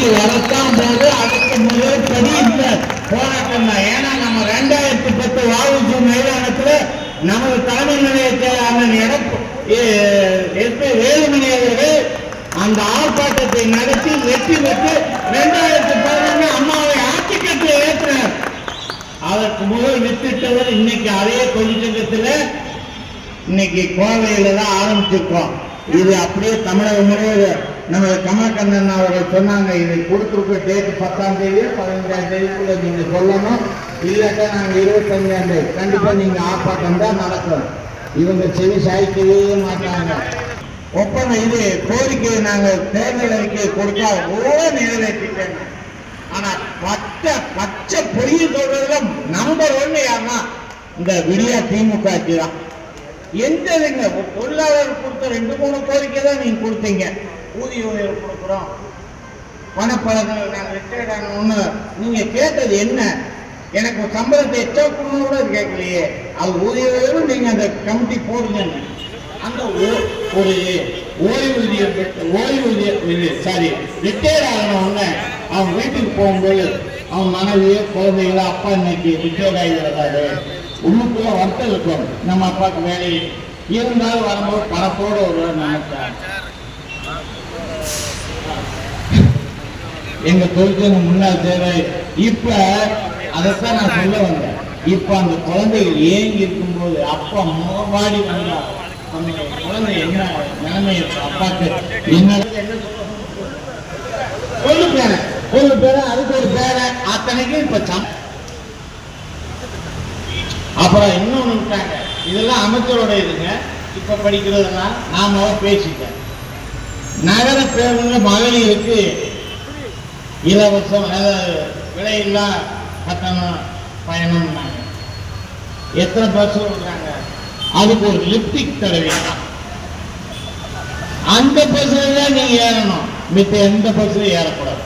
ஆட்சி வரத்தான் போது அதுக்கு முதல் படி இந்த போராட்டம் தான். ஏன்னா நம்ம ரெண்டாயிரத்தி பத்து வாவுச்சி மைதானத்துல நமது தலைமை நிலைய செயலாளர் எடப்பு வேலுமணி அவர்கள் அந்த ஆர்ப்பாட்டத்தை நடத்தி வெற்றி பெற்று ரெண்டாயிரத்தி பதினொன்று அம்மாவை ஆட்சிக்கட்டு ஏற்றினார். அதற்கு முதல் வித்திட்டவர் இன்னைக்கு அதே கொஞ்சத்துல இன்னைக்கு கோவையில தான் ஆரம்பிச்சிருக்கோம். இது அப்படியே தமிழக முழுவதும் நம்ம கமலக்கண்ணன் அவர்கள் சொன்னாங்க இதை கொடுத்துருக்க டேட் பத்தாம் தேதி பதினஞ்சாம் தேதிக்குள்ள நீங்க சொல்லணும். இல்லாட்டா நாங்க இருபத்தஞ்சாம் தேதி கண்டிப்பா நீங்க ஆர்ப்பாட்டம் தான் நடக்கும் இவங்க செவி சாய்க்கவே மாட்டாங்க. ஒப்பந்தம் இது கோரிக்கை நாங்கள் தேர்தல் அறிக்கையை கொடுத்தா ஓ நிறைவேற்றிட்டேன் ஆனா பச்சை பச்சை பொய் சொல்றதுல நம்பர் ஒண்ணு யாருன்னா இந்த விடியா திமுக ஆட்சி தான். எந்த பொருளாளர் கொடுத்த ரெண்டு மூணு கோரிக்கை தான் நீங்க கொடுத்தீங்க. ஊதிய உயர்வு கொடுக்குறோம் பணப்பழங்கள் நாங்கள் ரிட்டையர்ட் ஆனோம்னு நீங்க கேட்டது என்ன? எனக்கு சம்பளத்தை எச்சா கொடுக்கணும் கூட அது கேட்கலையே. அது ஊதிய உயர்வு நீங்க அந்த கமிட்டி போடுங்க. அந்த ஒரு ஓய்வூதியம் பெற்ற ஓய்வூதியம் சாரி ரிட்டையர்ட் ஆகணும்னு அவன் வீட்டுக்கு போகும்போது அவன் மனைவி குழந்தைகளோ அப்பா இன்னைக்கு ரிட்டையர்ட் ஆகிடுறாரு உள்ளுக்குள்ள வருத்தம் இருக்கும் நம்ம அப்பாவுக்கு வேலை இருந்தாலும் வரும்போது பணத்தோடு ஒரு நினைச்சார் எங்க தொழிற்சங்க முன்னாள் தேவை இப்ப அதைத்தான் நான் சொல்ல வந்தேன். இப்ப அந்த குழந்தைகள் ஏங்கி இருக்கும்போது அப்பா மோபாடி வந்தா அந்த குழந்தை என்ன நிலைமை அப்பாக்கு என்ன? சொல்லு பேரை. ஒரு பேரை அதுக்கு ஒரு பேரை. அத்தனைக்கும் இப்ப சம். அப்புறம் இன்னொன்னு விட்டாங்க இதெல்லாம் அமைச்சரோட இதுங்க. இப்ப படிக்கிறதுனா நாம பேசிட்டேன். நகர பேருந்து மகளிருக்கு இலவசம் அதாவது விலையில்லா கட்டணம் பயணம்னாங்க. எத்தனை பஸ் விடுறாங்க அதுக்கு ஒரு லிப்டிக் தருவீங்க அந்த பஸ்ல தான் நீங்க ஏறணும். மித்த எந்த பஸ்ல ஏறக்கூடாது.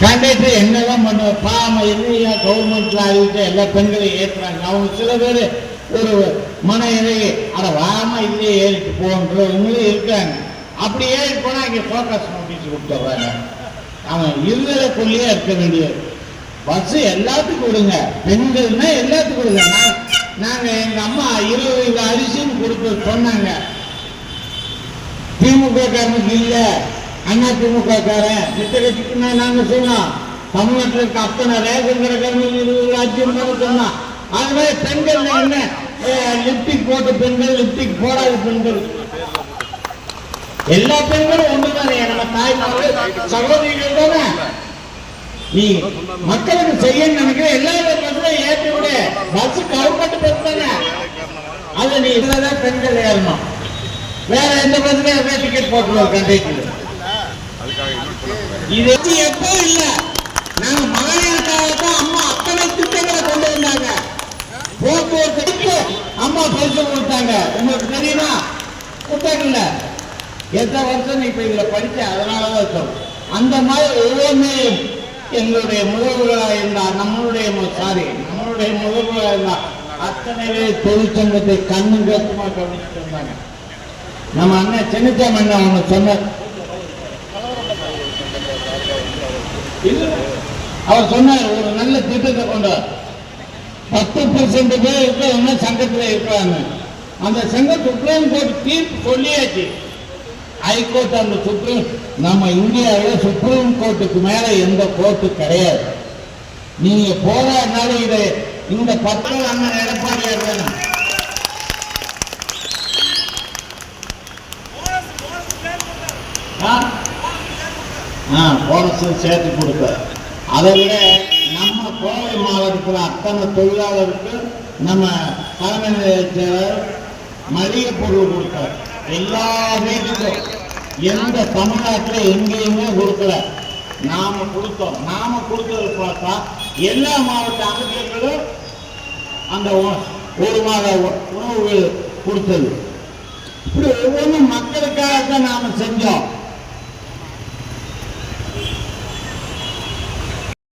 கண்டக்டர் என்னதான் பண்ண பாம இல்லையா கவர்மெண்ட்ல அறிவிச்ச எல்லா பெண்களையும் ஏற்றுறாங்க அவங்க சில பேர் ஒரு மன இறையை அட வாம இதுலயே ஏறிட்டு போன்றவங்களும் இருக்காங்க. அப்படி ஏறி போனால் இங்கே ஃபோக்கஸ் நோட்டீஸ் கொடுத்துட்றாங்க. அவன் இருதலை கொள்ளையே இருக்க வேண்டியது. பஸ் எல்லாத்துக்கும் கொடுங்க. பெண்கள்னா எல்லாத்துக்கும் கொடுங்க. நான் நாங்க எங்க அம்மா இருபது கிலோ அரிசின்னு கொடுத்து சொன்னாங்க. திமுக காரனுக்கு இல்லை. அண்ணா திமுக காரன். மித்த கட்சிக்குன்னா நாங்க சொன்னோம். தமிழ்நாட்டில் இருக்க அத்தனை ரேஷன் கடைக்காரங்க இருபது லட்சம் சொன்னான். அதனால பெண்கள் என்ன? லிப்டிக் போட்டு பெண்கள் லிப்டிக் போடாத பெண்கள். எல்லா பெண்களும் ஒண்ணுதானே? நம்ம தாய்மார்கள் சகோதரிகள் தானே? நீ மக்களுக்கு செய்ய நினைக்கிற எல்லா பஸ்ஸும் ஏற்றி விடு பஸ் கவர்மெண்ட் பஸ் தானே? அது நீ இதுலதான் பெண்கள் ஏறணும். வேற எந்த பஸ்ல டிக்கெட் போட்டுருவோம் கண்டக்டர் இது வந்து எப்போ இல்ல. நாங்க மகளிருக்காக தான் அம்மா அத்தனை திட்டங்களை கொண்டு வந்தாங்க போக்குவரத்து அம்மா கொடுத்தாங்க? உங்களுக்கு தெரியுமா? கொடுத்தாங்கல்ல. எத்தனை வருஷம் இப்ப இதுல படிச்சேன் அதனாலதான் இருக்கும் அந்த மாதிரி ஒவ்வொன்றையும் எங்களுடைய முதல்வராக இருந்தார். நம்மளுடைய சாரி நம்மளுடைய முதல்வராக இருந்தார். அத்தனை பேர் தொழிற்சங்கத்தை கண்ணு கருத்துமா கவனிச்சுட்டு இருந்தாங்க. நம்ம அண்ணன் சின்னச்சாமி அண்ணன் அவங்க சொன்னார். அவர் சொன்னார் ஒரு நல்ல திட்டத்தை கொண்டார் பத்து பர்சன்ட் பேர் இருக்கிறவங்க சங்கத்தில் இருக்கிறாங்க. அந்த சங்கம் சுப்ரீம் கோர்ட் தீர்ப்பு சொல்லியாச்சு. ஹைகோர்ட் அந்த சுப்ரீம் நம்ம இந்தியாவில் சுப்ரீம் கோர்ட்டுக்கு மேலே எந்த கோர்ட்டு கிடையாது. நீங்க போராடினாலும் இதை இந்த பத்து அண்ணன் எடப்பாடியார் தானே ஆ? ஆ போனஸ் சேர்த்து கொடுப்பேன் அதை விட கோவை மாவட்டத்தில் அத்தனை தொழிலாளருக்கு நம்ம தலைமை நிலைய செயலர் மளிகை பொருள் கொடுத்தார் எல்லா வீட்டுக்கும் எந்த தமிழ்நாட்டில் எங்கேயுமே கொடுக்கல. நாம கொடுத்தோம். நாம கொடுத்தது பார்த்தா எல்லா மாவட்ட அமைச்சர்களும் அந்த ஒரு மாத உணவுகள் உணவு கொடுத்தது. இப்படி ஒவ்வொன்றும் மக்களுக்காக தான் நாம செஞ்சோம்.